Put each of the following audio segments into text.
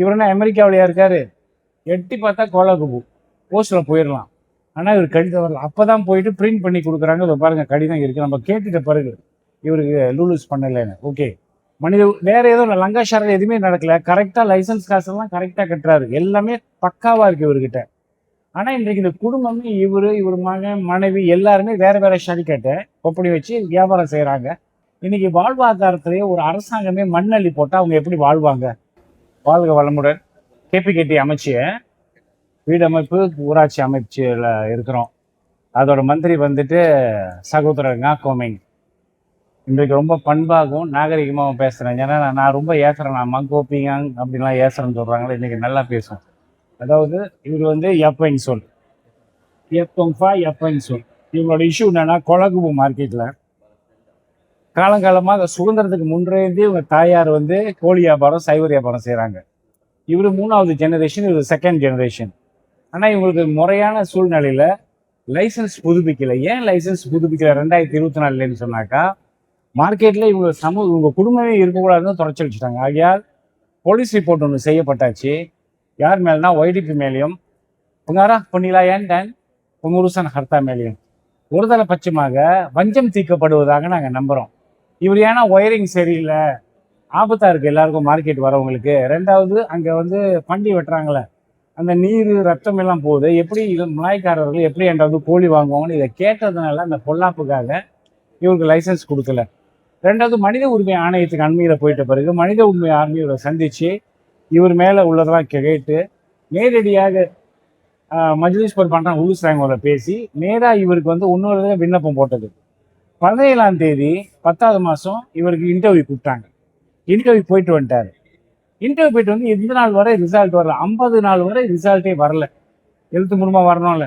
இவர் என்ன அமெரிக்காவிலையா இருக்கார்? எட்டி பார்த்தா கோலாகுபு போஸ்டில் போயிடலாம் ஆனால் இவர் கடிதம் வரல. அப்போ தான் போயிட்டு பிரிண்ட் பண்ணி கொடுக்குறாங்க. இதை பாருங்கள் கடிதம் இருக்குது நம்ம கேட்டுட்ட பிறகு இவருக்கு லூலூஸ் பண்ணலைன்னு. ஓகே மனித வேறு எதுவும் இல்லை லங்காஷாரில் எதுவுமே நடக்கலை. கரெக்டாக லைசன்ஸ் காசெல்லாம் கரெக்டாக கட்டுறாரு. எல்லாமே பக்காவாக இருக்குது இவர்கிட்ட. ஆனால் இன்றைக்கு இந்த குடும்பமே இவர் இவர் மகன் மனைவி எல்லாருமே வேறு வேறு ஷரிக்கட்டை ஒப்படி வச்சு வியாபாரம் செய்கிறாங்க இன்றைக்கி வாழ்வாதாரத்திலேயே ஒரு அரசாங்கமே மண்ணள்ளி போட்டால் அவங்க எப்படி வாழ்வாங்க? வாழ்க வளமுடன். கேபிகேடி அமைச்சிய வீடமைப்பு ஊராட்சி அமைச்சில் இருக்கிறோம். அதோட மந்திரி வந்துட்டு சகோதரர் ngா கோமிங் இன்றைக்கு ரொம்ப பண்பாகவும் நாகரிகமாகவும் பேசுகிறேன் ஏன்னா நான் ரொம்ப ஏசுறேன். நான் மங்கோப்பியாங் அப்படின்லாம் ஏசுறேன்னு சொல்கிறாங்களே இன்றைக்கி நல்லா பேசும் அதாவது இவர் வந்து எப்பைன்னு சொல். எப்பா எப்பைன்னு சொல். இவங்களோட இஷ்யூ என்னென்னா கொலகுபு மார்க்கெட்டில் காலங்காலமாக சுதந்திரத்துக்கு முன்றேந்தே இவங்க தாயார் வந்து கோழி வியாபாரம் சைவர் வியாபாரம் செய்கிறாங்க இவர் மூணாவது ஜெனரேஷன் இவர் செகண்ட் ஜெனரேஷன் ஆனால் இவங்களுக்கு முறையான சூழ்நிலையில் லைசன்ஸ் புதுப்பிக்கலை. ஏன் லைசன்ஸ் புதுப்பிக்கல? ரெண்டாயிரத்தி இருபத்தி நாலுலன்னு சொன்னாக்கா மார்க்கெட்டில் இவங்க சமூக இவங்க குடும்பமே இருக்கக்கூடாதுன்னு தொடச்சி வச்சுட்டாங்க ஆகையால் போலீஸ் ரிப்போர்ட் ஒன்று செய்யப்பட்டாச்சு. யார் மேலேனா ஒய்டிபி மேலேயும். புங்காரா? பொன்னிலா ஏன் டேன்? பொங்குருசன் ஹர்த்தா மேலேயும். ஒருதலை பட்சமாக வஞ்சம் தீர்க்கப்படுவதாக நாங்கள் நம்புகிறோம் இவர் ஏன்னா ஒயரிங் சரியில்லை. ஆபத்தாக இருக்குது எல்லாருக்கும் மார்க்கெட் வரவங்களுக்கு. ரெண்டாவது அங்கே வந்து பண்டி வெட்டுறாங்களே அந்த நீர் ரத்தம் எல்லாம் போகுது. எப்படி இது மலாய்க்காரர்கள் எப்படி என்றாவது கோழி வாங்குவாங்கன்னு இதை கேட்டதுனால அந்த பொல்லாப்புக்காக இவருக்கு லைசன்ஸ் கொடுக்கல. ரெண்டாவது மனித உரிமை ஆணையத்துக்கு அண்மையில் போயிட்ட பிறகு மனித உரிமை ஆணையரை சந்தித்து இவர் மேலே உள்ளதெல்லாம் கேட்டு நேரடியாக ஆஹ், மஜ்லிஸ் போர் உலு உலுசாங்கோட பேசி நேராக இவருக்கு வந்து இன்னொரு விண்ணப்பம் போட்டது. பதினேழாம் தேதி பத்தாவது மாதம் இவருக்கு இன்டர்வியூ கூப்பிட்டாங்க. இன்டர்வியூ போயிட்டு வந்துட்டாரு. இன்டர்வியூ போயிட்டு வந்து எந்த நாள் வரை ரிசல்ட் வரல? ஐம்பது நாள் வரை ரிசல்ட்டே வரல. எழுத்து மூலமாக வரணும்ல.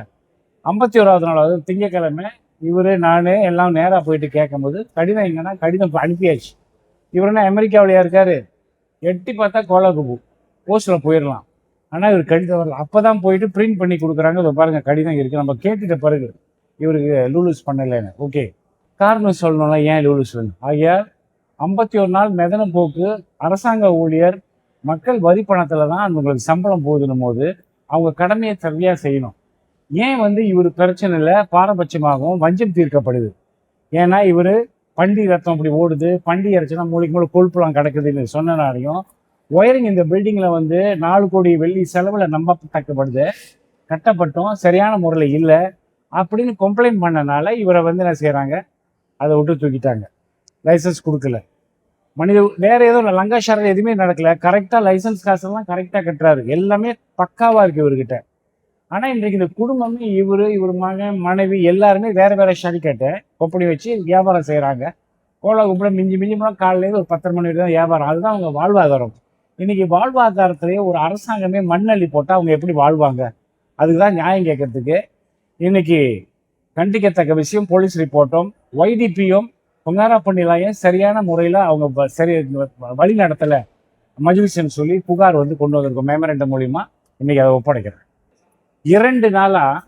ஐம்பத்தி ஓராவது நாள் அதாவது திங்கக்கிழமை இவர் நான் எல்லாம் நேராக போயிட்டு கேட்கும்போது கடிதம் எங்கன்னா கடிதம் அனுப்பியாச்சு. இவர் என்ன அமெரிக்காவிலையா இருக்காரு? எட்டி பார்த்தா கோலாகுபு போஸ்டில் போயிடலாம் ஆனால் இவர் கடிதம் வரல. அப்போ தான் போயிட்டு பிரிண்ட் பண்ணி கொடுக்குறாங்க. இதை பாருங்கள் கடிதம் இருக்குது நம்ம கேட்டுட்ட பிறகு இவருக்கு லூலூஸ் பண்ணலைன்னு. ஓகே காரணம் சொல்லணும்ல ஏன் லூலூஸ் வேணும் ஐம்பத்தி ஒரு நாள் மெதன போக்கு அரசாங்க ஊழியர் மக்கள் வரி பணத்தில் தான் அவங்களுக்கு சம்பளம் போதுன்னும் போது அவங்க கடமையை சரியாக செய்யணும். ஏன் வந்து இவர் பிரச்சனையில் பாரபட்சமாகவும் வஞ்சம் தீர்க்கப்படுது? ஏன்னா இவர் பண்டி ரத்தம் அப்படி ஓடுது பண்டி இறைச்சினா மூளைக்கு மூளை கொழுப்புலாம் கிடக்குதுன்னு சொன்னனாலையும் ஒயரிங் இந்த பில்டிங்கில் வந்து நாலு கோடி வெள்ளி செலவில் நம்பத்தக்கப்படுது. கட்டப்பட்டும் சரியான முறையில் இல்லை அப்படின்னு கம்ப்ளைண்ட் பண்ணனால இவரை வந்து என்ன செய்கிறாங்க அதை விட்டு தூக்கிட்டாங்க. லைசன்ஸ் கொடுக்கல. மனித வேற எதுவும் இல்லை லங்காஷாரில் எதுவுமே நடக்கல. கரெக்டாக லைசன்ஸ் காசெல்லாம் கரெக்டாக கட்டுறாரு. எல்லாமே பக்காவாக இருக்குது இவர்கிட்ட. ஆனால் இன்றைக்கு இந்த குடும்பமே இவர் இவர் மகன் மனைவி எல்லாருமே வேற வேற ஷரிக்கட்டை கொப்படி வச்சு வியாபாரம் செய்கிறாங்க கோலா கும்பிட மிஞ்சி மிஞ்சி போனால் காலையிலேருந்து ஒரு பத்தரை மணி வரைக்கும் தான் வியாபாரம். அதுதான் அவங்க வாழ்வாதாரம். இன்னைக்கு வாழ்வாதாரத்திலேயே ஒரு அரசாங்கமே மண்ணள்ளி போட்டால் அவங்க எப்படி வாழ்வாங்க? அதுக்கு தான் நியாயம் கேட்கறதுக்கு. இன்னைக்கு கண்டிக்கத்தக்க விஷயம் போலீஸ் ரிப்போர்ட்டும் ஒய்டிபியும் பொங்காரா பண்ணிலாயும் சரியான முறையில் அவங்க வ- சரி வழி நடத்தலை மஜ்லிஸ்ன்னு சொல்லி புகார் வந்து கொண்டு வந்திருக்கோம் மேமரண்டம் மூலிமா இன்றைக்கி அதை ஒப்படைக்கிறேன். இரண்டு நாளாக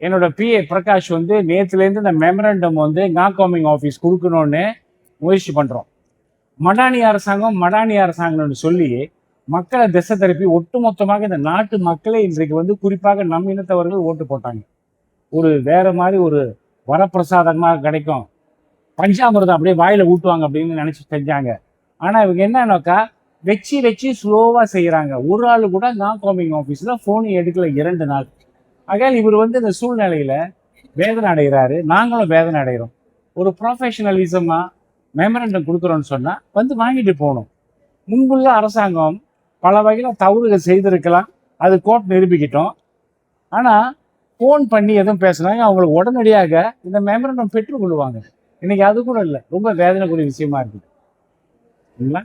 என்னோட பிஏ பிரகாஷ் வந்து நேற்றுலேருந்து இந்த மெமரண்டம் வந்து நாகாமிங் ஆஃபீஸ் கொடுக்கணும்னு முயற்சி பண்ணுறோம் மடானி அரசாங்கம் மடானி அரசாங்கம்னு சொல்லி மக்களை திசை திருப்பி ஒட்டுமொத்தமாக இந்த நாட்டு மக்களே இன்றைக்கு வந்து குறிப்பாக நம் இனத்தவர்கள் ஓட்டு போட்டாங்க. ஒரு வேற மாதிரி ஒரு வரப்பிரசாதமாக கிடைக்கும். பஞ்சாமிரதம் அப்படியே வாயில் ஊட்டுவாங்க அப்படின்னு நினச்சி செஞ்சாங்க. ஆனால் இவங்க என்னன்னாக்கா வச்சு வச்சு ஸ்லோவாக செய்கிறாங்க ஒரு ஆள் கூட நான் கோமிங் ஆஃபீஸில் ஃபோனு எடுக்கல இரண்டு நாள். ஆகையால் இவர் வந்து இந்த சூழ்நிலையில் வேதனை அடைகிறாரு. நாங்களும் வேதனை அடைகிறோம். ஒரு ப்ரொஃபஷனலிசமாக மெமரண்டம் கொடுக்குறோன்னு சொன்னால் வந்து வாங்கிட்டு போகணும். முன்புள்ள அரசாங்கம் பல வகையில் தவறுகள் செய்திருக்கலாம். அது கோர்ட் நிரூபிக்கிட்டோம். ஆனால் ஃபோன் பண்ணி எதுவும் பேசுனாங்க அவங்களுக்கு உடனடியாக இந்த மெமரண்டம் பெற்றுக்கொள்வாங்க இன்னைக்கு அது கூட இல்லை. ரொம்ப வேதனைக்குரிய விஷயமா இருக்குது. சரிங்களா